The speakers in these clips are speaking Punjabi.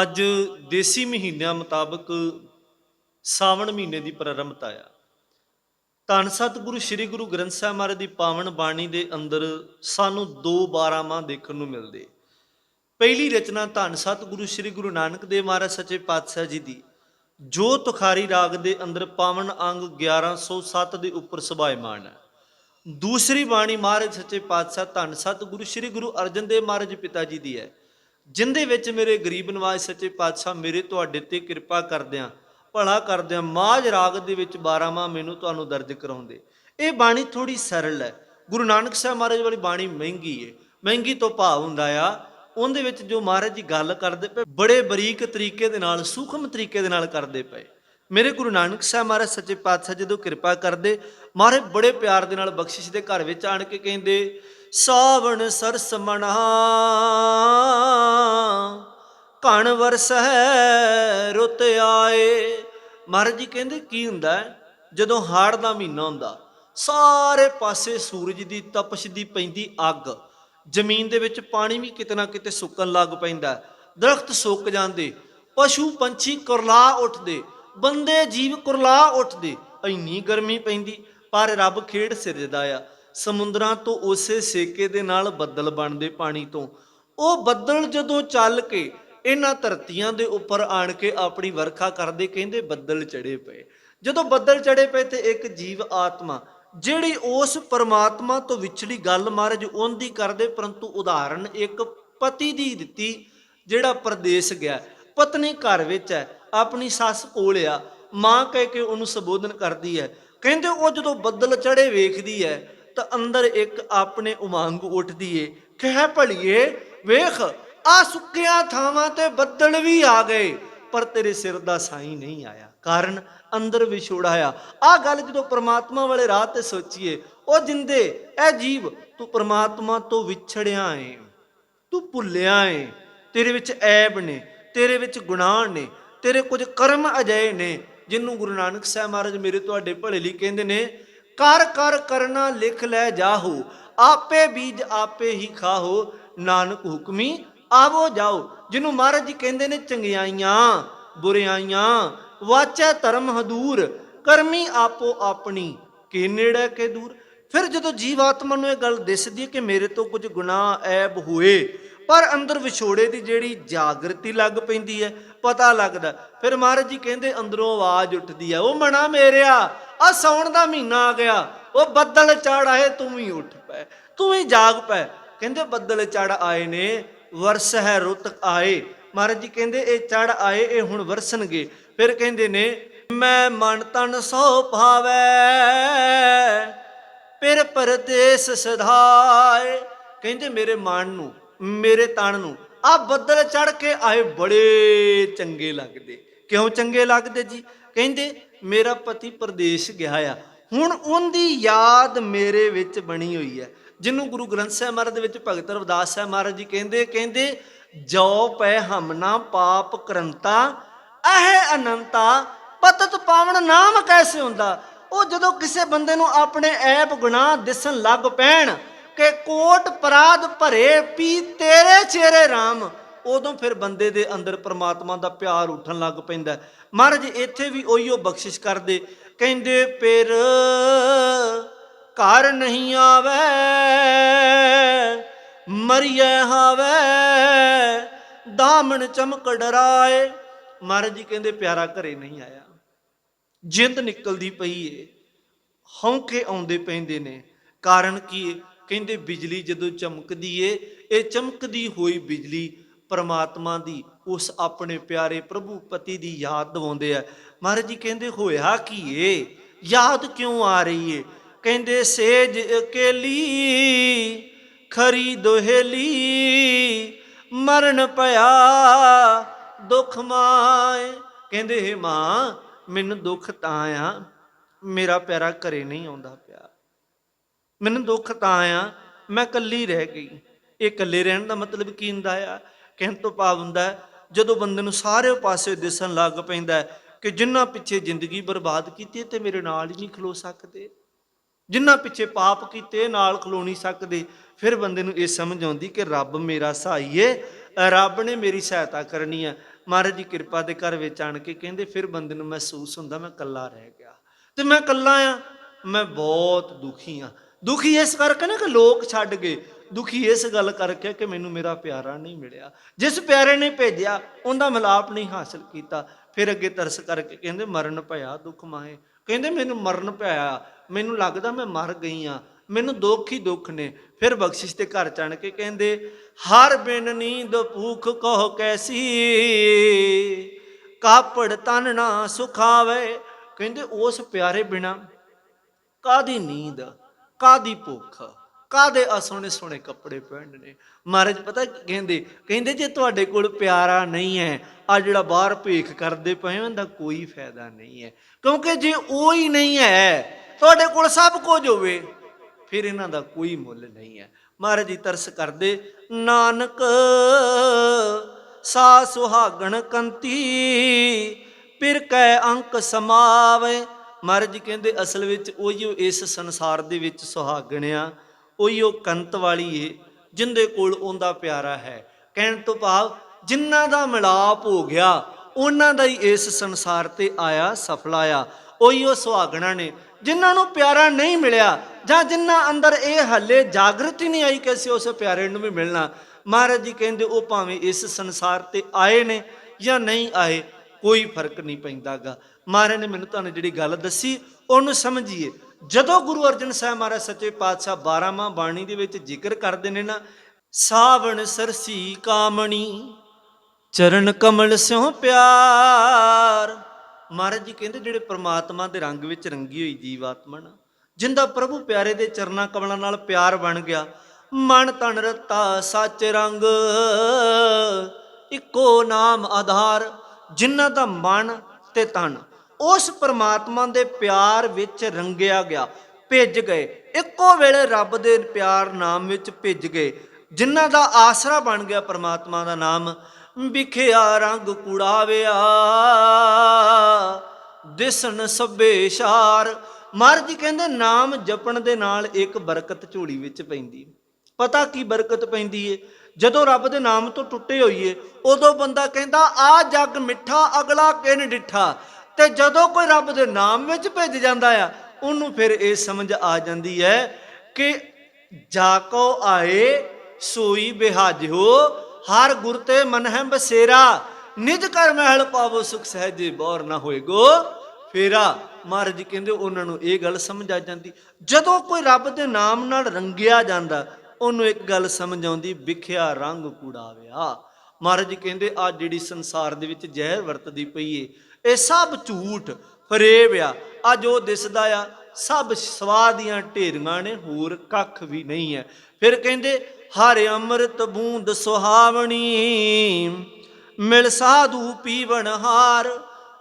ਅੱਜ ਦੇਸੀ ਮਹੀਨਿਆਂ ਮੁਤਾਬਕ ਸਾਵਣ ਮਹੀਨੇ ਦੀ ਪ੍ਰਾਰੰਭਤਾ ਆ। ਧੰਨ ਸਤਿਗੁਰੂ ਸ੍ਰੀ ਗੁਰੂ ਗ੍ਰੰਥ ਸਾਹਿਬ ਮਹਾਰਾਜ ਦੀ ਪਾਵਨ ਬਾਣੀ ਦੇ ਅੰਦਰ ਸਾਨੂੰ ਦੋ 12 ਮਾਹ ਦੇਖਣ ਨੂੰ ਮਿਲਦੇ। ਪਹਿਲੀ ਰਚਨਾ ਧੰਨ ਸਤਿਗੁਰੂ ਸ੍ਰੀ ਗੁਰੂ ਨਾਨਕ ਦੇਵ ਮਹਾਰਾਜ ਸੱਚੇ ਪਾਤਸ਼ਾਹ ਜੀ ਦੀ, ਜੋ ਤੁਖਾਰੀ ਰਾਗ ਦੇ ਅੰਦਰ ਪਾਵਨ ਅੰਗ 1107 ਦੇ ਉੱਪਰ ਸੁਭਾਇਮਾਨ ਹੈ। ਦੂਸਰੀ ਬਾਣੀ ਮਹਾਰਾਜ ਸੱਚੇ ਪਾਤਸ਼ਾਹ ਧੰਨ ਸਤਿਗੁਰੂ ਸ੍ਰੀ ਗੁਰੂ ਅਰਜਨ ਦੇਵ ਮਹਾਰਾਜ ਪਿਤਾ ਜੀ ਦੀ ਹੈ। ਜਿੰਦੇ ਵਿੱਚ ਮੇਰੇ ਗਰੀਬ ਨਵਾਜ਼ ਸੱਚੇ ਪਾਤਸ਼ਾਹ ਮੇਰੇ ਤੁਹਾਡੇ ਤੇ ਕਿਰਪਾ ਕਰਦਿਆਂ, ਭਲਾ ਕਰਦਿਆਂ ਮਾਝ ਰਾਗ ਦੇ ਵਿੱਚ 12ਵਾਂ ਮੈਨੂੰ ਤੁਹਾਨੂੰ ਦਰਜ ਕਰਾਉਂਦੇ। ਇਹ ਬਾਣੀ ਥੋੜੀ ਸਰਲ ਹੈ। ਗੁਰੂ ਨਾਨਕ ਸਾਹਿਬ ਮਹਾਰਾਜ ਵਾਲੀ ਬਾਣੀ ਮਹਿੰਗੀ ਹੈ ਮਹਿੰਗੀ ਤੋਂ ਭਾਵ ਹੁੰਦਾ ਆ, ਉਹਦੇ ਵਿੱਚ ਜੋ ਮਹਾਰਾਜ ਜੀ ਗੱਲ ਕਰਦੇ ਪਏ, ਬੜੇ ਬਰੀਕ ਤਰੀਕੇ ਦੇ ਨਾਲ, ਸੂਖਮ ਤਰੀਕੇ ਦੇ ਨਾਲ ਕਰਦੇ ਪਏ। ਮੇਰੇ ਗੁਰੂ ਨਾਨਕ ਸਾਹਿਬ ਮਹਾਰਾਜ ਸੱਚੇ ਪਾਤਸ਼ਾਹ ਜਦੋਂ ਕਿਰਪਾ ਕਰਦੇ, ਮਹਾਰਾਜ ਬੜੇ ਪਿਆਰ ਦੇ ਨਾਲ ਬਖਸ਼ਿਸ਼ ਦੇ ਘਰ ਵਿੱਚ ਆਣ ਕੇ ਕਹਿੰਦੇ, ਸਾਵਣ ਸਰਸ ਮਣਾ ਕਣ ਵਰਸੈ ਰੁੱਤ ਆਏ। ਮਹਾਰਾਜ ਜੀ ਕਹਿੰਦੇ, ਕੀ ਹੁੰਦਾ ਜਦੋਂ ਹਾੜ ਦਾ ਮਹੀਨਾ ਹੁੰਦਾ, ਸਾਰੇ ਪਾਸੇ ਸੂਰਜ ਦੀ ਤਪਸ਼ ਦੀ ਪੈਂਦੀ ਅੱਗ। ਜ਼ਮੀਨ ਦੇ ਵਿੱਚ ਪਾਣੀ ਵੀ ਕਿਤੇ ਨਾ ਕਿਤੇ ਸੁੱਕਣ ਲੱਗ ਪੈਂਦਾ ਦਰਖਤ ਸੁੱਕ ਜਾਂਦੇ, ਪਸ਼ੂ ਪੰਛੀ ਕੁਰਲਾ ਉੱਠਦੇ ਬੰਦੇ ਜੀਵ ਕੁਰਲਾ ਉੱਠਦੇ, ਇੰਨੀ ਗਰਮੀ ਪੈਂਦੀ, ਪਰ ਰੱਬ ਖੇਡ ਸਿਰਜਦਾ ਆ ਸਮੁੰਦਰਾਂ ਤੋਂ ਉਸੇ ਸੇਕੇ ਦੇ ਨਾਲ ਬੱਦਲ ਬਣਦੇ ਪਾਣੀ ਤੋਂ। ਉਹ ਬੱਦਲ ਜਦੋਂ ਚੱਲ ਕੇ ਇਹਨਾਂ ਧਰਤੀਆਂ ਦੇ ਉੱਪਰ ਆਣ ਕੇ ਆਪਣੀ ਵਰਖਾ ਕਰਦੇ, ਕਹਿੰਦੇ ਬੱਦਲ ਚੜੇ ਪਏ। ਜਦੋਂ ਬੱਦਲ ਚੜੇ ਪਏ ਤੇ ਇੱਕ ਜੀਵ ਆਤਮਾ, ਜਿਹੜੀ ਉਸ ਪਰਮਾਤਮਾ ਤੋਂ ਵਿਛੜੀ ਗੱਲ ਮਹਾਰਾਜ ਉਹਦੀ ਕਰਦੇ, ਪਰੰਤੂ ਉਦਾਹਰਨ ਇੱਕ ਪਤੀ ਦੀ ਦਿੱਤੀ, ਜਿਹੜਾ ਪਰਦੇਸ ਗਿਆ। ਪਤਨੀ ਘਰ ਵਿੱਚ ਹੈ ਆਪਣੀ ਸੱਸ ਕੋਲ ਆ, ਮਾਂ ਕਹਿ ਕੇ ਉਹਨੂੰ ਸੰਬੋਧਨ ਕਰਦੀ ਹੈ। ਕਹਿੰਦੇ ਉਹ ਜਦੋਂ ਬੱਦਲ ਚੜੇ ਵੇਖਦੀ ਹੈ, ਤਾਂ ਅੰਦਰ ਇੱਕ ਆਪਣੇ ਉਮੰਗ ਉੱਠਦੀ ਏ। ਕਹਿ ਭਲੀਏ, ਵੇਖ ਆ ਸੁੱਕਿਆ ਥਾਵਾਂ ਤੇ ਬੱਦਲ ਵੀ ਆ ਗਏ, ਪਰ ਤੇਰੇ ਸਿਰ ਦਾ ਸਾਈ ਨਹੀਂ ਆਇਆ। ਕਾਰਨ ਅੰਦਰ ਵਿਛੋੜਾ ਆ। ਆ ਗੱਲ ਜਦੋਂ ਪ੍ਰਮਾਤਮਾ ਵਾਲੇ ਰਾਹ ਤੇ ਸੋਚੀਏ, ਉਹ ਜਿੰਦੇ, ਇਹ ਜੀਵ, ਤੂੰ ਪ੍ਰਮਾਤਮਾ ਤੋਂ ਵਿਛੜਿਆ ਏ, ਤੂੰ ਭੁੱਲਿਆ ਏ, ਤੇਰੇ ਵਿੱਚ ਐਬ ਨੇ, ਤੇਰੇ ਵਿੱਚ ਗੁਨਾਹ ਨੇ ਤੇਰੇ ਕੁਝ ਕਰਮ ਅਜੇ ਨੇ ਜਿਹਨੂੰ ਗੁਰੂ ਨਾਨਕ ਸਾਹਿਬ ਮਹਾਰਾਜ ਮੇਰੇ ਤੁਹਾਡੇ ਭਲੇ ਲਈ ਕਹਿੰਦੇ ਨੇ, ਕਰ ਕਰ ਕਰਨਾ ਲਿਖ ਲੈ ਜਾਹੋ, ਆਪੇ ਬੀਜ ਆਪੇ ਹੀ ਖਾਹੋ, ਨਾਨਕ ਹੁਕਮੀ ਆਵੋ ਜਾਓ ਜਿਹਨੂੰ ਮਹਾਰਾਜ ਜੀ ਕਹਿੰਦੇ ਨੇ ਚੰਗਿਆਈਆਂ, ਬੁਰਿਆਈਆਂ, ਵਾਚੈ ਧਰਮ ਹਦੂਰ, ਕਰਮੀ ਆਪੋ ਆਪਣੀ, ਕੇ ਨੇੜੇ ਕੇ ਦੂਰ। ਫਿਰ ਜਦੋਂ ਜੀਵ ਆਤਮਾ ਨੂੰ ਇਹ ਗੱਲ ਦਿਸਦੀ ਹੈ ਕਿ ਮੇਰੇ ਤੋਂ ਕੁਝ ਗੁਨਾਹ ਐਬ ਹੋਏ ਪਰ ਅੰਦਰ ਵਿਛੋੜੇ ਦੀ ਜਿਹੜੀ ਜਾਗਰਤੀ ਲੱਗ ਪੈਂਦੀ ਹੈ, ਪਤਾ ਲੱਗਦਾ। ਫਿਰ ਮਹਾਰਾਜ ਜੀ ਕਹਿੰਦੇ, ਅੰਦਰੋਂ ਆਵਾਜ਼ ਉੱਠਦੀ ਹੈ ਉਹ ਮਣਾ ਮੇਰਿਆ ਆ ਸੌਣ ਦਾ ਮਹੀਨਾ ਆ ਗਿਆ, ਉਹ ਬੱਦਲ ਚੜ ਆਏ, ਤੂੰ ਵੀ ਉੱਠ ਪੈ, ਤੂੰ ਵੀ ਜਾਗ ਪੈ। ਕਹਿੰਦੇ, ਬੱਦਲ ਚੜ ਆਏ ਨੇ, ਵਰਸ ਹੈ ਰੁੱਤ ਆਏ। ਮਹਾਰਾਜ ਜੀ ਕਹਿੰਦੇ, ਇਹ ਚੜ ਆਏ, ਇਹ ਹੁਣ ਵਰਸਣਗੇ। ਫਿਰ ਕਹਿੰਦੇ ਨੇ, ਮੈਂ ਮਨ ਤਨ ਸੋ ਭਾਵੈ, ਫਿਰ ਪਰਦੇਸ ਸਧਾਏ। ਕਹਿੰਦੇ, ਮੇਰੇ ਮਨ ਨੂੰ ਮੇਰੇ ਤਣ ਨੂੰ। ਆ ਬੱਦਲ ਚੜ ਕੇ ਆਏ ਬੜੇ ਚੰਗੇ ਲੱਗਦੇ। ਕਿਉਂ ਚੰਗੇ ਲੱਗਦੇ ਜੀ? ਕਹਿੰਦੇ, ਮੇਰਾ ਪਤੀ ਪ੍ਰਦੇਸ਼ ਗਿਆ ਆ। ਹੁਣ ਉਹਦੀ ਯਾਦ ਮੇਰੇ ਵਿੱਚ ਬਣੀ ਹੋਈ ਹੈ। ਜਿਹਨੂੰ ਗੁਰੂ ਗ੍ਰੰਥ ਸਾਹਿਬ ਮਹਾਰਾਜ ਦੇ ਵਿੱਚ ਭਗਤ ਰਵਿਦਾਸ ਸਾਹਿਬ ਮਹਾਰਾਜ ਜੀ ਕਹਿੰਦੇ ਕਹਿੰਦੇ, ਜੋ ਪੈ ਹਮਨਾ ਪਾਪ ਕਰੰਤਾ, ਅਹ ਅਨੰਤਾ, ਪਤਤ ਪਾਵਣ ਨਾਮ ਕੈਸੇ ਹੁੰਦਾ? ਉਹ ਜਦੋਂ ਕਿਸੇ ਬੰਦੇ ਨੂੰ ਆਪਣੇ ਐਪ ਗੁਨਾਹ ਦਿਸਣ ਲੱਗ ਪੈਣ ਕਿ ਕੋਟ ਪਰਾਧ ਭਰੇ, ਪੀ ਤੇਰੇ ਚਿਹਰੇ RAM ਉਦੋਂ ਫਿਰ ਬੰਦੇ ਦੇ ਅੰਦਰ ਪ੍ਰਮਾਤਮਾ ਦਾ ਪਿਆਰ ਉੱਠਣ ਲੱਗ ਪੈਂਦਾ। ਮਹਾਰਾਜ, ਇੱਥੇ ਵੀ ਉਹੀਓ ਬਖਸ਼ਿਸ਼ ਕਰਦੇ। ਕਹਿੰਦੇ, ਫਿਰ ਘਰ ਨਹੀਂ ਆਵੇ, ਮਰੀਏ ਹਾਵੇ ਦਾਮਨ ਚਮਕ ਡਰਾਏ। ਮਹਾਰਾਜ ਜੀ ਕਹਿੰਦੇ, ਪਿਆਰਾ ਘਰੇ ਨਹੀਂ ਆਇਆ। ਜਿੰਦ ਨਿਕਲਦੀ ਪਈ ਏ ਹੌਂਕੇ ਆਉਂਦੇ ਪੈਂਦੇ ਨੇ। ਕਾਰਨ ਕੀ ਕਹਿੰਦੇ ਬਿਜਲੀ ਜਦੋਂ ਚਮਕਦੀ ਏ, ਇਹ ਚਮਕਦੀ ਹੋਈ ਬਿਜਲੀ ਪਰਮਾਤਮਾ ਦੀ, ਉਸ ਆਪਣੇ ਪਿਆਰੇ ਪ੍ਰਭੂ ਪਤੀ ਦੀ ਯਾਦ ਦਿਵਾਉਂਦੇ ਆ। ਮਹਾਰਾਜ ਜੀ ਕਹਿੰਦੇ, ਹੋਇਆ ਕੀ ਏ? ਯਾਦ ਕਿਉਂ ਆ ਰਹੀ ਏ? ਕਹਿੰਦੇ, ਸੇਜ ਅਕੇਲੀ, ਖਰੀ ਦੋਹੇਲੀ, ਮਰਨ ਪਿਆ, ਦੁੱਖ ਮਾਏ। ਕਹਿੰਦੇ, ਹੇ ਮਾਂ, ਮੈਨੂੰ ਦੁੱਖ ਤਾਂ ਆ, ਮੇਰਾ ਪਿਆਰਾ ਘਰੇ ਨਹੀਂ ਆਉਂਦਾ ਪਿਆ। ਮੈਨੂੰ ਦੁੱਖ ਤਾਂ ਆ ਮੈਂ ਇਕੱਲੀ ਰਹਿ ਗਈ। ਇਹ ਇਕੱਲੇ ਰਹਿਣ ਦਾ ਮਤਲਬ ਕੀ ਹੁੰਦਾ ਆ? ਕਹਿਣ ਤੋਂ ਭਾਵ ਹੁੰਦਾ ਜਦੋਂ ਬੰਦੇ ਨੂੰ ਸਾਰੇ ਪਾਸੇ ਦਿਸਣ ਲੱਗ ਪੈਂਦਾ ਕਿ ਜਿੰਨਾ ਪਿੱਛੇ ਜ਼ਿੰਦਗੀ ਬਰਬਾਦ ਕੀਤੀ ਹੈ ਤੇ ਮੇਰੇ ਨਾਲ ਹੀ ਨਹੀਂ ਖਲੋ ਸਕਦੇ। ਜਿੰਨਾ ਪਿੱਛੇ ਪਾਪ ਕੀਤੇ, ਨਾਲ ਖਲੋ ਨਹੀਂ ਸਕਦੇ। ਫਿਰ ਬੰਦੇ ਨੂੰ ਇਹ ਸਮਝ ਆਉਂਦੀ ਕਿ ਰੱਬ ਮੇਰਾ ਸਹਾਈ ਏ, ਰੱਬ ਨੇ ਮੇਰੀ ਸਹਾਇਤਾ ਕਰਨੀ ਹੈ ਮਹਾਰਾਜ ਦੀ ਕਿਰਪਾ ਦੇ ਘਰ ਵਿੱਚ ਆਣ ਕੇ ਕਹਿੰਦੇ, ਫਿਰ ਬੰਦੇ ਨੂੰ ਮਹਿਸੂਸ ਹੁੰਦਾ ਮੈਂ ਇਕੱਲਾ ਰਹਿ ਗਿਆ। ਤੇ ਮੈਂ ਇਕੱਲਾ ਆ, ਮੈਂ ਬਹੁਤ ਦੁਖੀ ਆ। ਦੁਖੀ ਇਸ ਕਰਕੇ ਨਾ ਕਿ ਲੋਕ ਛੱਡ ਗਏ। ਦੁਖੀ ਇਸ ਗੱਲ ਕਰਕੇ ਕਿ ਮੈਨੂੰ ਮੇਰਾ ਪਿਆਰਾ ਨਹੀਂ ਮਿਲਿਆ। ਜਿਸ ਪਿਆਰੇ ਨੇ ਭੇਜਿਆ, ਉਹਦਾ ਮਿਲਾਪ ਨਹੀਂ ਹਾਸਲ ਕੀਤਾ। ਫਿਰ ਅੱਗੇ ਤਰਸ ਕਰਕੇ ਕਹਿੰਦੇ, ਮਰਨ ਭਇਆ ਦੁੱਖ ਮਾਹੇ। ਕਹਿੰਦੇ, ਮੈਨੂੰ ਮਰਨ ਪਿਆ। ਮੈਨੂੰ ਲੱਗਦਾ ਮੈਂ ਮਰ ਗਈ ਆ। ਮੈਨੂੰ ਦੁੱਖ ਹੀ ਦੁੱਖ ਨੇ। ਫਿਰ ਬਖਸ਼ਿਸ਼ ਦੇ ਘਰ ਚਣ ਕੇ ਕਹਿੰਦੇ, ਹਰ ਬਿਨ ਨੀਂਦ ਭੂਖ ਕਹੋ ਕੈਸੀ? ਕਾਪੜ ਤਨ ਨਾ ਸੁਖਾਵੇ। ਕਹਿੰਦੇ, ਉਸ ਪਿਆਰੇ ਬਿਨਾ ਕਾਦੀ ਨੀਂਦ? ਕਾਦੀ ਭੁੱਖ? ਕਾਦੇ ਆ ਸੋਹਣੇ ਕੱਪੜੇ ਪਹਿਨਣੇ ਮਹਾਰਾਜ, ਪਤਾ ਕਹਿੰਦੇ? ਕਹਿੰਦੇ ਜੇ ਤੁਹਾਡੇ ਕੋਲ ਪਿਆਰਾ ਨਹੀਂ ਹੈ, ਆ ਜਿਹੜਾ ਬਾਹਰ ਭੇਖ ਕਰਦੇ ਪਏ ਹੋ, ਇਹਦਾ ਕੋਈ ਫਾਇਦਾ ਨਹੀਂ ਹੈ। ਕਿਉਂਕਿ ਜੇ ਉਹ ਹੀ ਨਹੀਂ ਹੈ, ਤੁਹਾਡੇ ਕੋਲ ਸਭ ਕੁਝ ਹੋਵੇ, ਫਿਰ ਇਹਨਾਂ ਦਾ ਕੋਈ ਮੁੱਲ ਨਹੀਂ ਹੈ। ਮਹਾਰਾਜ ਜੀ ਤਰਸ ਕਰਦੇ, ਨਾਨਕ ਸਾ ਸੁਹਾਗਣ ਕੰਤੀ, ਪਿਰ ਕੈ ਅੰਕ ਸਮਾਵੇ ਮਹਾਰਾਜ ਜੀ ਕਹਿੰਦੇ ਅਸਲ ਵਿੱਚ ਉਹੀਓ ਇਸ ਸੰਸਾਰ ਦੇ ਵਿੱਚ ਸੁਹਾਗਣਿਆ ਆ ਉਹੀਓ ਕੰਤ ਵਾਲੀ ਏ, ਜਿੰਦੇ ਕੋਲ ਉਹਦਾ ਪਿਆਰਾ ਹੈ। ਕਹਿਣ ਤੋਂ ਭਾਵ ਜਿਨ੍ਹਾਂ ਦਾ ਮਿਲਾਪ ਹੋ ਗਿਆ, ਉਹਨਾਂ ਦਾ ਹੀ ਇਸ ਸੰਸਾਰ ਤੇ ਆਇਆ, ਸਫਲਾ ਆ ਉਹੀਓ ਸੁਹਾਗਣਾ ਨੇ, ਜਿਨ੍ਹਾਂ ਨੂੰ ਪਿਆਰਾ ਨਹੀਂ ਮਿਲਿਆ, ਜਾਂ ਜਿਨ੍ਹਾਂ ਅੰਦਰ ਇਹ ਹੱਲੇ ਜਾਗਰਤੀ ਨਹੀਂ ਆਈ ਕਿ ਅਸੀਂ ਉਸ ਪਿਆਰੇ ਨੂੰ ਵੀ ਮਿਲਣਾ। ਮਹਾਰਾਜ ਜੀ ਕਹਿੰਦੇ ਉਹ ਭਾਵੇਂ ਇਸ ਸੰਸਾਰ ਤੇ ਆਏ ਨੇ ਜਾਂ ਨਹੀਂ ਆਏ ਕੋਈ ਫ਼ਰਕ ਨਹੀਂ ਪੈਂਦਾਗਾ। ਮਹਾਰਾਜ ਨੇ ਮੈਨੂੰ ਤੁਹਾਨੂੰ ਜਿਹੜੀ ਗੱਲ ਦੱਸੀ, ਉਹਨੂੰ ਸਮਝੀਏ। ਜਦੋਂ ਗੁਰੂ ਅਰਜਨ ਸਾਹਿਬ ਮਹਾਰਾਜ ਸੱਚੇ ਪਾਤਸ਼ਾਹ 12ਵਾਂ ਬਾਣੀ ਦੇ ਵਿੱਚ ਜ਼ਿਕਰ ਕਰਦੇ ਨੇ ਨਾ, ਸਾਵਣ ਸਰਸੀ ਕਾਮਣੀ, ਚਰਨ ਕਮਲ ਸਿਉ ਪਿਆਰ। ਮਹਾਰਾਜ ਜੀ ਕਹਿੰਦੇ ਜਿਹੜੇ ਪ੍ਰਮਾਤਮਾ ਦੇ ਰੰਗ ਵਿੱਚ ਰੰਗੀ ਹੋਈ ਜੀਵਾਤਮਾ ਨਾ, ਜਿੰਦਾ ਪ੍ਰਭੂ ਪਿਆਰੇ ਦੇ ਚਰਨਾਂ ਕਮਲਾਂ ਨਾਲ ਪਿਆਰ ਬਣ ਗਿਆ, ਮਨ ਤਨ ਰਤਾ ਸੱਚ ਰੰਗ, ਇੱਕੋ ਨਾਮ ਆਧਾਰ। ਜਿਨ੍ਹਾਂ ਦਾ ਮਨ ਤੇ ਤਨ, ਉਸ ਪਰਮਾਤਮਾ ਦੇ ਪਿਆਰ ਵਿੱਚ ਰੰਗਿਆ ਗਿਆ। ਭਿੱਜ ਗਏ। ਇੱਕੋ ਵੇਲੇ ਰੱਬ ਦੇ ਪਿਆਰ ਨਾਮ ਵਿੱਚ ਭਿੱਜ ਗਏ। ਜਿਨ੍ਹਾਂ ਦਾ ਆਸਰਾ ਬਣ ਗਿਆ ਪ੍ਰਮਾਤਮਾ ਦਾ ਨਾਮ, ਵਿਖਿਆ ਰੰਗ ਕੁੜਾਵਿਆ। ਦਿਸਣ ਸਭੇ ਸ਼ਾਰ। ਮਹਾਰਾਜ ਜੀ ਕਹਿੰਦੇ, ਨਾਮ ਜਪਣ ਦੇ ਨਾਲ ਇੱਕ ਬਰਕਤ ਝੋਲੀ ਵਿੱਚ ਪੈਂਦੀ। ਪਤਾ ਕੀ ਬਰਕਤ ਪੈਂਦੀ ਏ? ਜਦੋਂ ਰੱਬ ਦੇ ਨਾਮ ਤੋਂ ਟੁੱਟੇ ਹੋਈਏ, ਉਦੋਂ ਬੰਦਾ ਕਹਿੰਦਾ, ਆ ਜੱਗ ਮਿੱਠਾ, ਅਗਲਾ ਕਿਨ ਡਿੱਠਾ? ਤੇ ਜਦੋਂ ਕੋਈ ਰੱਬ ਦੇ ਨਾਮ ਵਿੱਚ ਭਿੱਜ ਜਾਂਦਾ ਆ, ਉਹਨੂੰ ਫਿਰ ਇਹ ਸਮਝ ਆ ਜਾਂਦੀ ਹੈ ਕਿ ਜਾ ਕੋ ਆਏ ਸੋਈ ਬਿਹਾਜੋ ਹਰ ਗੁਰ ਤੇ ਮਨ ਹੈ ਬਸੇਰਾ, ਨਿਜ ਕਰ ਮਹਿਲ ਪਾਵੋ ਸੁਖ ਸਹਿਜੇ, ਬੋਰ ਨਾ ਹੋਏਗੋ। ਫੇਰਾ ਮਹਾਰਾਜ ਕਹਿੰਦੇ, ਉਹਨਾਂ ਨੂੰ ਇਹ ਗੱਲ ਸਮਝ ਆ ਜਾਂਦੀ। ਜਦੋਂ ਕੋਈ ਰੱਬ ਦੇ ਨਾਮ ਨਾਲ ਰੰਗਿਆ ਜਾਂਦਾ ਉਹਨੂੰ ਇੱਕ ਗੱਲ ਸਮਝ ਆਉਂਦੀ, ਵਿਖਿਆ ਰੰਗ ਕੂੜਾਵਿਆ। ਮਹਾਰਾਜ ਕਹਿੰਦੇ ਆ ਜਿਹੜੀ ਸੰਸਾਰ ਦੇ ਵਿੱਚ ਜ਼ਹਿਰ ਵਰਤਦੀ ਪਈ ਏ, ਇਹ ਸਭ ਝੂਠ, ਫਰੇਬ ਆ। ਆ ਜੋ ਦਿਸਦਾ ਆ, ਸਭ ਸਵਾਦ ਦੀਆਂ ਢੇਰੀਆਂ ਨੇ, ਹੋਰ ਕੱਖ ਵੀ ਨਹੀਂ ਹੈ। ਫਿਰ ਕਹਿੰਦੇ, ਹਰ ਅੰਮ੍ਰਿਤ ਬੂੰਦ ਸੁਹਾਵਣੀ, ਮਿਲ ਸਾਧੂ ਪੀਵਣ ਹਾਰ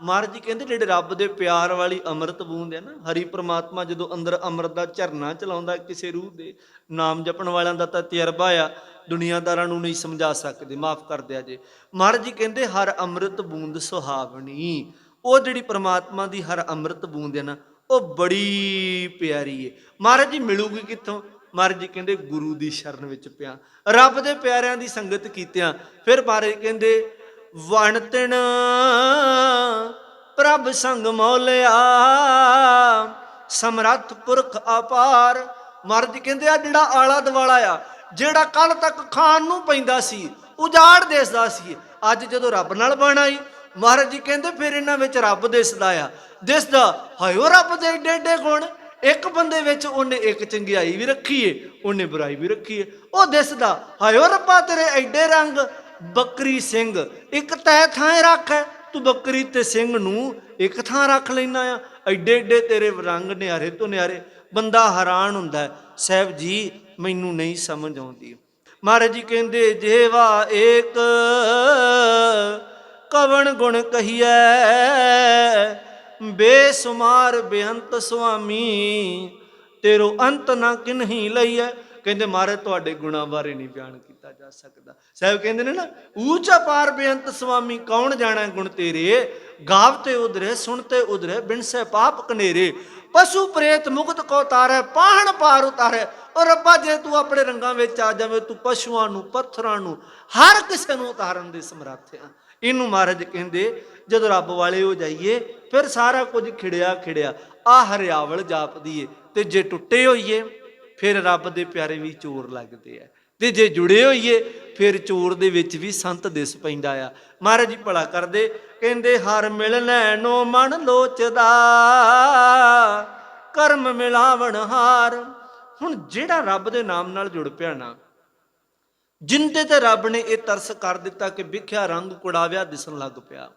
ਮਹਾਰਾਜ ਜੀ ਕਹਿੰਦੇ ਜਿਹੜੇ ਰੱਬ ਦੇ ਪਿਆਰ ਵਾਲੀ ਅੰਮ੍ਰਿਤ ਬੂੰਦ ਹੈ ਨਾ, ਹਰੀ ਪ੍ਰਮਾਤਮਾ ਜਦੋਂ ਅੰਦਰ ਅੰਮ੍ਰਿਤ ਦਾ ਝਰਨਾ ਚਲਾਉਂਦਾ, ਕਿਸੇ ਰੂਹ ਦੇ ਨਾਮ ਜਪਣ ਵਾਲਿਆਂ ਦਾ ਤਾਂ ਤਜਰਬਾ ਆ, ਦੁਨੀਆਦਾਰਾਂ ਨੂੰ ਨਹੀਂ ਸਮਝਾ ਸਕਦੇ, ਮਾਫ ਕਰ ਦਿਆ ਜੇ। ਮਹਾਰਾਜ ਜੀ ਕਹਿੰਦੇ ਹਰ ਅੰਮ੍ਰਿਤ ਬੂੰਦ ਸੁਹਾਵਣੀ, ਉਹ ਜਿਹੜੀ ਪ੍ਰਮਾਤਮਾ ਦੀ ਹਰ ਅੰਮ੍ਰਿਤ ਬੂੰਦ ਹੈ ਨਾ, ਉਹ ਬੜੀ ਪਿਆਰੀ ਹੈ ਮਹਾਰਾਜ ਜੀ ਮਿਲੂਗੀ ਕਿੱਥੋਂ? ਮਹਾਰਾਜ ਜੀ ਕਹਿੰਦੇ ਗੁਰੂ ਦੀ ਸ਼ਰਨ ਵਿੱਚ ਪਿਆ। ਰੱਬ ਦੇ ਪਿਆਰਿਆਂ ਦੀ ਸੰਗਤ ਕੀਤਿਆਂ, ਫਿਰ ਮਹਾਰਾਜ ਕਹਿੰਦੇ ਵਣ ਤਿਣ ਪ੍ਰਭ ਸੰਗ ਮੌਲਿਆ। ਸਮਰੱਥ ਪੁਰਖ ਅਪਾਰ। ਮਹਾਰਾਜ ਜੀ ਕਹਿੰਦੇ ਆ, ਜਿਹੜਾ ਆਲਾ ਦਵਾਲਾ ਆ, ਜਿਹੜਾ ਕੱਲ ਤੱਕ ਖਾਣ ਨੂੰ ਪੈਂਦਾ ਸੀ, ਉਜਾੜ ਦੇਸਦਾ ਸੀ, ਅੱਜ ਜਦੋਂ ਰੱਬ ਨਾਲ ਬਣ ਆਈ, ਮਹਾਰਾਜ ਜੀ ਕਹਿੰਦੇ ਫਿਰ ਇਹਨਾਂ ਵਿੱਚ ਰੱਬ ਦਿਸਦਾ ਆ। ਦਿਸਦਾ ਹਾਇਓ ਰੱਬ ਦੇ ਡੇਡੇ ਗੁਣ, ਇੱਕ ਬੰਦੇ ਵਿੱਚ ਉਹਨੇ ਇੱਕ ਚੰਗਿਆਈ ਵੀ ਰੱਖੀ ਏ, ਉਹਨੇ ਬੁਰਾਈ ਵੀ ਰੱਖੀ ਏ। ਉਹ ਦਿਸਦਾ ਹਾਇਓ ਰੱਬਾ ਤੇਰੇ ਐਡੇ ਰੰਗ ਬੱਕਰੀ ਸਿੰਘ ਇੱਕ ਤੈ ਥਾਂ ਰੱਖ ਹੈ। ਤੂੰ ਬੱਕਰੀ ਤੇ ਸਿੰਘ ਨੂੰ ਇੱਕ ਥਾਂ ਰੱਖ ਲੈਣਾ ਆ। ਐਡੇ ਐਡੇ ਤੇਰੇ ਰੰਗ ਨਿਆਰੇ ਤੋਂ ਨਿਆਰੇ ਬੰਦਾ ਹੈਰਾਨ ਹੁੰਦਾ ਹੈ, ਸਾਹਿਬ ਜੀ ਮੈਨੂੰ ਨਹੀਂ ਸਮਝ ਆਉਂਦੀ। ਮਹਾਰਾਜ ਜੀ ਕਹਿੰਦੇ ਜੇਵਾ ਏਕ ਕਵਣ ਗੁਣ ਕਹੀਐ ਬੇਸੁਮਾਰ ਬੇਅੰਤ ਸੁਆਮੀ ਤੇਰੋ ਅੰਤ ਨਾ ਕਿਨਹੀ ਲਈਐ। ਕਹਿੰਦੇ ਮਹਾਰਾਜ ਤੁਹਾਡੇ ਗੁਣਾਂ ਬਾਰੇ ਨਹੀਂ ਬਿਆਨ ਕੀਤਾ ਜਾ ਸਕਦਾ। ਸਾਹਿਬ ਕਹਿੰਦੇ ਨੇ ਨਾ ਊਚਾ ਪਾਰ ਬੇਅੰਤ ਸੁਆਮੀ ਕੌਣ ਜਾਣਾ ਗੁਣ ਤੇਰੇ? ਗਾਵਤੇ ਉਧਰੇ ਸੁਣਤੇ ਉਧਰੇ ਬਿਨਸੇ ਪਾਪ ਕਨੇਰੇ। ਪਸ਼ੂ ਪ੍ਰੇਤ ਮੁਕਤ ਕੋ ਤਾਰੇ, ਪਾਹਣ ਪਾਰ ਉਤਾਰੇ। ਔਰ ਰੱਬਾ, ਜੇ ਤੂੰ ਆਪਣੇ ਰੰਗਾਂ ਵਿੱਚ ਆ ਜਾਵੇਂ, ਤੂੰ ਪਸ਼ੂਆਂ ਨੂੰ, ਪੱਥਰਾਂ ਨੂੰ, ਹਰ ਕਿਸੇ ਨੂੰ ਉਤਾਰਨ ਦੇ ਸਮਰੱਥ ਆ। ਇਹਨੂੰ ਮਹਾਰਾਜ ਕਹਿੰਦੇ, ਜਦੋਂ ਰੱਬ ਵਾਲੇ ਹੋ ਜਾਈਏ, ਫਿਰ ਸਾਰਾ ਕੁਝ ਖਿੜਿਆ ਖਿੜਿਆ। ਆ ਹਰਿਆਵਲ ਜਾਪਦੀ ਏ ਤੇ ਜੇ ਟੁੱਟੇ ਹੋਈਏ, ਫਿਰ ਰੱਬ ਦੇ ਪਿਆਰੇ ਵੀ ਚੋਰ ਲੱਗਦੇ ਆ। ਤੇ ਜੇ ਜੁੜੇ ਹੋਈਏ, ਫਿਰ ਚੋਰ ਦੇ ਵਿੱਚ ਵੀ ਸੰਤ ਦਿਸ ਪੈਂਦਾ ਆ। ਮਹਾਰਾਜ ਜੀ ਭਲਾ ਕਰਦੇ, ਕਹਿੰਦੇ, ਹਰ ਮਿਲ ਨੋ ਮਨ ਲੋਚਦਾ, ਕਰਮ ਮਿਲਾਵਣ ਹਾਰ। ਹੁਣ ਜਿਹੜਾ ਰੱਬ ਦੇ ਨਾਮ ਨਾਲ ਜੁੜ ਪਿਆ ਨਾ, ਜਿੰਦੇ ਤੇ ਰੱਬ ਨੇ ਇਹ ਤਰਸ ਕਰ ਦਿੱਤਾ ਕਿ ਵਿਖਿਆ ਰੰਗ ਕੁੜਾਵਿਆ ਦਿਸਣ ਲੱਗ ਪਿਆ,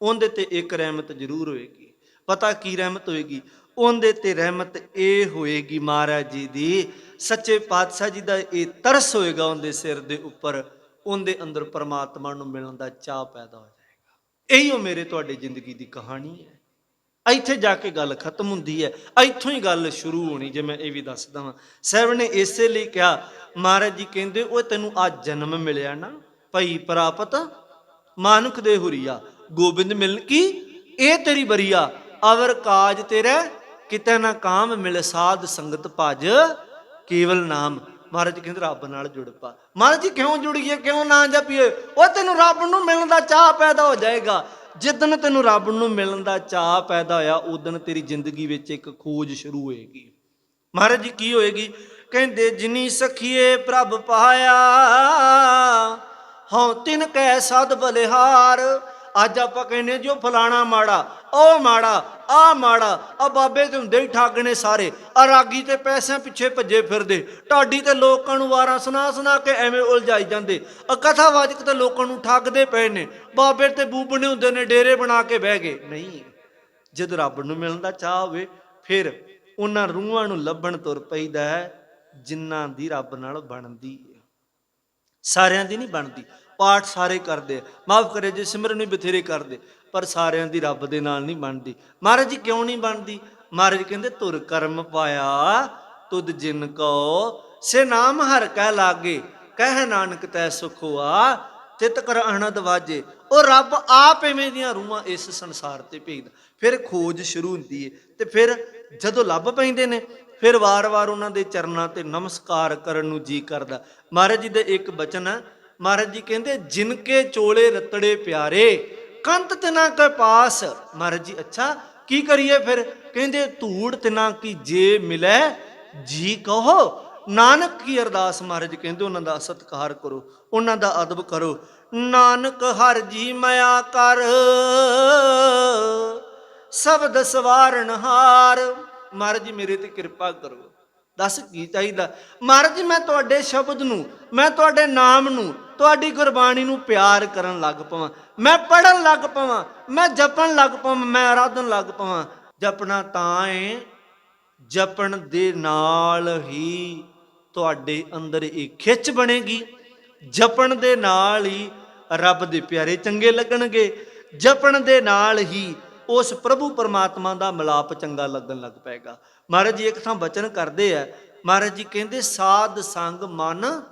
ਉਹਦੇ ਤੇ ਇੱਕ ਰਹਿਮਤ ਜ਼ਰੂਰ ਹੋਏਗੀ। ਪਤਾ ਕੀ ਰਹਿਮਤ ਹੋਏਗੀ? ਉਹਦੇ ਤੇ ਰਹਿਮਤ ਇਹ ਹੋਏਗੀ ਮਹਾਰਾਜ ਜੀ ਦੀ ਸੱਚੇ ਪਾਤਸ਼ਾਹ ਜੀ ਦਾ ਇਹ ਤਰਸ ਹੋਏਗਾ ਉਹਦੇ ਸਿਰ ਦੇ ਉੱਪਰ, ਉਹਦੇ ਅੰਦਰ ਪਰਮਾਤਮਾ ਨੂੰ ਮਿਲਣ ਦਾ ਚਾਹ ਪੈਦਾ ਹੋ ਜਾਏਗਾ। ਇਹੀ ਉਹ ਮੇਰੇ ਤੁਹਾਡੇ ਜ਼ਿੰਦਗੀ ਦੀ ਕਹਾਣੀ ਹੈ। ਇੱਥੇ ਜਾ ਕੇ ਗੱਲ ਖਤਮ ਹੁੰਦੀ ਹੈ। ਇੱਥੋਂ ਹੀ ਗੱਲ ਸ਼ੁਰੂ ਹੋਣੀ, ਜੇ ਮੈਂ ਇਹ ਵੀ ਦੱਸਦਾ ਵਾਂ। ਸਾਹਿਬ ਨੇ ਇਸੇ ਲਈ ਕਿਹਾ, ਮਹਾਰਾਜ ਜੀ ਕਹਿੰਦੇ, ਉਹ ਤੈਨੂੰ ਆ ਜਨਮ ਮਿਲਿਆ ਨਾ, ਭਈ ਪ੍ਰਾਪਤ ਮਾਨੁਖ ਦੇ ਹੁਰੀਆ, ਗੋਬਿੰਦ ਮਿਲਨ ਕੀ? ਇਹ ਤੇਰੀ ਬਰੀਆ, ਅਵਰ ਕਾਜ ਤੇਰਾ ਕਿਤੇ ਨਾ ਕਾਮ ਮਿਲ ਸਾਧ ਸੰਗਤ ਭਜ। ਕੇਵਲ ਨਾਮ। ਮਹਾਰਾਜ ਕਹਿੰਦੇ, ਰੱਬ ਨਾਲ ਜੁੜ ਪਾ। ਮਹਾਰਾਜ ਜੀ, ਕਿਉਂ ਜੁੜੀਏ ਕਿਉਂ ਨਾ ਜਪੀਏ? ਉਹ ਤੈਨੂੰ ਰੱਬ ਨੂੰ ਮਿਲਣ ਦਾ ਚਾਹ ਪੈਦਾ ਹੋ ਜਾਏਗਾ। ਜਿੱਦਣ ਤੈਨੂੰ ਰੱਬ ਨੂੰ ਮਿਲਣ ਦਾ ਚਾਹ ਪੈਦਾ ਹੋਇਆ ਉਦੋਂ ਤੇਰੀ ਜ਼ਿੰਦਗੀ ਵਿੱਚ ਇੱਕ ਖੋਜ ਸ਼ੁਰੂ ਹੋਏਗੀ। ਮਹਾਰਾਜ ਜੀ, ਕੀ ਹੋਏਗੀ? ਕਹਿੰਦੇ, ਜਿਨੀ ਸਖੀਏ ਪ੍ਰਭ ਪਾਇਆ, ਹਉ ਤਿਨ ਕੈ ਸਦ ਬਲਿਹਾਰ। ਅੱਜ ਆਪਾਂ ਕਹਿੰਦੇ ਜੋ ਫਲਾਣਾ ਮਾੜਾ, ਉਹ ਮਾੜਾ ਆ ਮਾੜਾ ਆ ਬਾਬੇ ਤੇ ਹੁੰਦੇ ਹੀ ਠੱਗ ਨੇ ਸਾਰੇ। ਆ ਰਾਗੀ ਤੇ ਪੈਸਿਆਂ ਪਿੱਛੇ ਭੱਜੇ ਫਿਰਦੇ। ਢਾਡੀ ਤੇ ਲੋਕਾਂ ਨੂੰ ਵਾਰਾਂ ਸੁਣਾ ਸੁਣਾ ਕੇ ਐਵੇਂ ਉਲਝਾਈ ਜਾਂਦੇ। ਆ ਕਥਾਵਾਚਕ ਤੇ ਲੋਕਾਂ ਨੂੰ ਠੱਗਦੇ ਪਏ ਨੇ। ਬਾਬੇ ਤੇ ਬੂਬਣੇ ਹੁੰਦੇ ਨੇ, ਡੇਰੇ ਬਣਾ ਕੇ ਬਹਿ ਗਏ। ਨਹੀਂ, ਜਦ ਰੱਬ ਨੂੰ ਮਿਲਣ ਦਾ ਚਾਹ ਹੋਵੇ, ਫਿਰ ਉਹਨਾਂ ਰੂਹਾਂ ਨੂੰ ਲੱਭਣ ਤੁਰ ਪਈਦਾ ਹੈ, ਜਿਨ੍ਹਾਂ ਦੀ ਰੱਬ ਨਾਲ ਬਣਦੀ ਹੈ। ਸਾਰਿਆਂ ਦੀ ਨਹੀਂ ਬਣਦੀ। ਪਾਠ ਸਾਰੇ ਕਰਦੇ ਮਾਫ ਕਰੇ ਜੇ ਸਿਮਰਨ ਵੀ ਬਥੇਰੇ ਕਰਦੇ। ਪਰ ਸਾਰਿਆਂ ਦੀ ਰੱਬ ਦੇ ਨਾਲ ਨਹੀਂ ਬਣਦੀ। ਮਹਾਰਾਜ ਜੀ ਕਿਉਂ ਨਹੀਂ ਬਣਦੀ? ਮਹਾਰਾਜ ਕਹਿੰਦੇ ਤੁਰ ਕਰਮ ਪਾਇਆ ਤੁਧ ਜਿਨ ਕੋ ਸੇ ਨਾਮ ਹਰ ਕਹਿ ਲਾਗੇ, ਕਹਿ ਨਾਨਕ ਤੈ ਸੁਖ ਹੋਆ ਤਿਤ ਕਰ ਅਣਦ ਵਾਜੇ। ਉਹ ਰੱਬ ਆਪ ਐਵੇਂ ਦੀਆਂ ਰੂਹਾਂ ਇਸ ਸੰਸਾਰ ਤੇ ਭੇਜਦਾ। ਫਿਰ ਖੋਜ ਸ਼ੁਰੂ ਹੁੰਦੀ ਏ ਤੇ ਫਿਰ ਜਦੋਂ ਲੱਭ ਪੈਂਦੇ ਨੇ, ਫਿਰ ਵਾਰ-ਵਾਰ ਉਹਨਾਂ ਦੇ ਚਰਨਾਂ ਤੇ ਨਮਸਕਾਰ ਕਰਨ ਨੂੰ ਜੀ ਕਰਦਾ। ਮਹਾਰਾਜ ਜੀ ਦੇ ਇੱਕ ਬਚਨ ਹੈ ਮਹਾਰਾਜ ਜੀ ਕਹਿੰਦੇ ਜਿਨ ਕੇ ਚੋਲੇ ਰਤੜੇ ਪਿਆਰੇ, ਕੰਤ ਤਿਨਾ ਕੇ ਪਾਸ। ਮਹਾਰਾਜ ਜੀ, ਅੱਛਾ, ਕੀ ਕਰੀਏ ਫਿਰ? ਕਹਿੰਦੇ, ਧੂੜ ਤਿਨਾ ਕੀ ਜੇ ਮਿਲੇ, ਜੀ ਕਹੋ। ਨਾਨਕ ਕੀ ਅਰਦਾਸ? ਮਹਾਰਾਜ ਕਹਿੰਦੇ, ਉਹਨਾਂ ਦਾ ਸਤਿਕਾਰ ਕਰੋ, ਉਹਨਾਂ ਦਾ ਅਦਬ ਕਰੋ। ਨਾਨਕ ਹਰ ਜੀ ਮਾਇਆ ਕਰ, ਸ਼ਬਦ ਸਵਾਰਨ ਹਾਰ। ਮਹਾਰਾਜ ਜੀ, ਮੇਰੇ ਤੇ ਕਿਰਪਾ ਕਰੋ। ਦੱਸ ਕੀ ਚਾਹੀਦਾ? ਮਹਾਰਾਜ ਜੀ, ਮੈਂ ਤੁਹਾਡੇ ਸ਼ਬਦ ਨੂੰ, ਮੈਂ ਤੁਹਾਡੇ ਨਾਮ ਨੂੰ ਤੁਹਾਡੀ ਗੁਰਬਾਣੀ ਨੂੰ ਪਿਆਰ ਕਰਨ ਲੱਗ ਪਵਾਂ। ਮੈਂ ਪੜਨ ਲੱਗ ਪਵਾਂ, ਮੈਂ ਜਪਣ ਲੱਗ ਪਵਾਂ, ਮੈਂ ਆਰਾਧਨ ਲੱਗ ਪਵਾਂ। ਜਪਣਾ ਤਾਂ ਏ, ਜਪਣ ਦੇ ਨਾਲ ਹੀ ਤੁਹਾਡੇ ਅੰਦਰ ਇਹ ਖਿੱਚ ਬਣੇਗੀ। ਜਪਣ ਦੇ ਨਾਲ ਹੀ ਰੱਬ ਦੇ ਪਿਆਰੇ ਚੰਗੇ ਲੱਗਣਗੇ। ਜਪਣ ਦੇ ਨਾਲ ਹੀ ਉਸ ਪ੍ਰਭੂ ਪਰਮਾਤਮਾ ਦਾ ਮਿਲਾਪ ਚੰਗਾ ਲੱਗਣ ਲੱਗ ਪਏਗਾ। ਮਹਾਰਾਜ ਜੀ, ਇੱਕ ਥਾਂ ਬਚਨ ਕਰਦੇ ਆ। ਮਹਾਰਾਜ ਜੀ ਕਹਿੰਦੇ, ਸਾਧ ਸੰਗ ਮਨ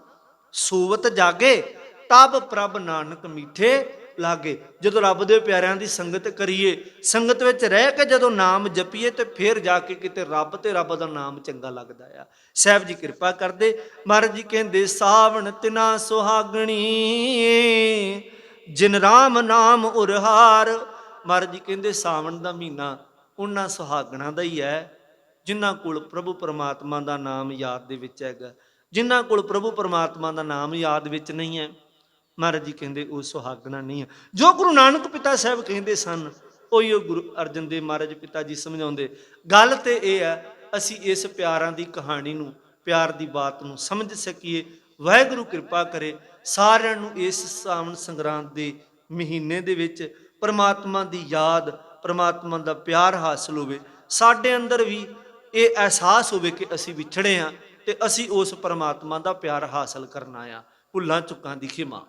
ਸੂਵਤ ਜਾਗੇ, ਤਬ ਪ੍ਰਭ ਨਾਨਕ ਮੀਠੇ ਲਾਗੇ। ਜਦੋਂ ਰੱਬ ਦੇ ਪਿਆਰਿਆਂ ਦੀ ਸੰਗਤ ਕਰੀਏ, ਸੰਗਤ ਵਿੱਚ ਰਹਿ ਕੇ ਜਦੋਂ ਨਾਮ ਜਪੀਏ, ਤੇ ਫਿਰ ਜਾ ਕੇ ਕਿਤੇ ਰੱਬ ਤੇ ਰੱਬ ਦਾ ਨਾਮ ਚੰਗਾ ਲੱਗਦਾ ਆ। ਸਾਹਿਬ ਜੀ ਕਿਰਪਾ ਕਰਦੇ। ਮਹਾਰਾਜ ਜੀ ਕਹਿੰਦੇ, ਸਾਵਣ ਤਿਨਾ ਸੁਹਾਗਣੀ, ਜਿਨ ਰਾਮ ਨਾਮ ਉਰਹਾਰ। ਮਹਾਰਾਜ ਜੀ ਕਹਿੰਦੇ, ਸਾਵਣ ਦਾ ਮਹੀਨਾ ਉਹਨਾਂ ਸੁਹਾਗਣਾ ਦਾ ਹੀ ਹੈ, ਜਿਨ੍ਹਾਂ ਕੋਲ ਪ੍ਰਭੂ ਪਰਮਾਤਮਾ ਦਾ ਨਾਮ ਯਾਦ ਦੇ ਵਿੱਚ ਹੈਗਾ। ਜਿਨ੍ਹਾਂ ਕੋਲ ਪ੍ਰਭੂ ਪਰਮਾਤਮਾ ਦਾ ਨਾਮ ਯਾਦ ਵਿੱਚ ਨਹੀਂ ਹੈ, ਮਹਾਰਾਜ ਜੀ ਕਹਿੰਦੇ ਉਹ ਸੁਹਾਗਣਾ ਨਹੀਂ ਹੈ। ਜੋ ਗੁਰੂ ਨਾਨਕ ਪਿਤਾ ਸਾਹਿਬ ਕਹਿੰਦੇ ਸਨ, ਉਹੀ ਉਹ ਗੁਰੂ ਅਰਜਨ ਦੇਵ ਮਹਾਰਾਜ ਪਿਤਾ ਜੀ ਸਮਝਾਉਂਦੇ, ਗੱਲ ਤੇ ਇਹ ਹੈ, ਅਸੀਂ ਇਸ ਪਿਆਰਾਂ ਦੀ ਕਹਾਣੀ ਨੂੰ, ਪਿਆਰ ਦੀ ਬਾਤ ਨੂੰ ਸਮਝ ਸਕੀਏ, ਵਾਹਿਗੁਰੂ ਕਿਰਪਾ ਕਰੇ, ਸਾਰਿਆਂ ਨੂੰ ਇਸ ਸਾਵਣ ਸੰਗਰਾਂਦ ਦੇ ਮਹੀਨੇ ਦੇ ਵਿੱਚ ਪਰਮਾਤਮਾ ਦੀ ਯਾਦ, ਪਰਮਾਤਮਾ ਦਾ ਪਿਆਰ ਹਾਸਲ ਹੋਵੇ, ਸਾਡੇ ਅੰਦਰ ਵੀ ਇਹ ਅਹਿਸਾਸ ਹੋਵੇ ਕਿ ਅਸੀਂ ਵਿਛੜੇ ਹਾਂ। ਤੇ ਅਸੀਂ ਉਸ ਪਰਮਾਤਮਾ ਦਾ ਪਿਆਰ ਹਾਸਲ ਕਰਨਾ ਆ। ਭੁੱਲਾਂ ਚੁੱਕਾਂ ਦੀ ਖਿਮਾ।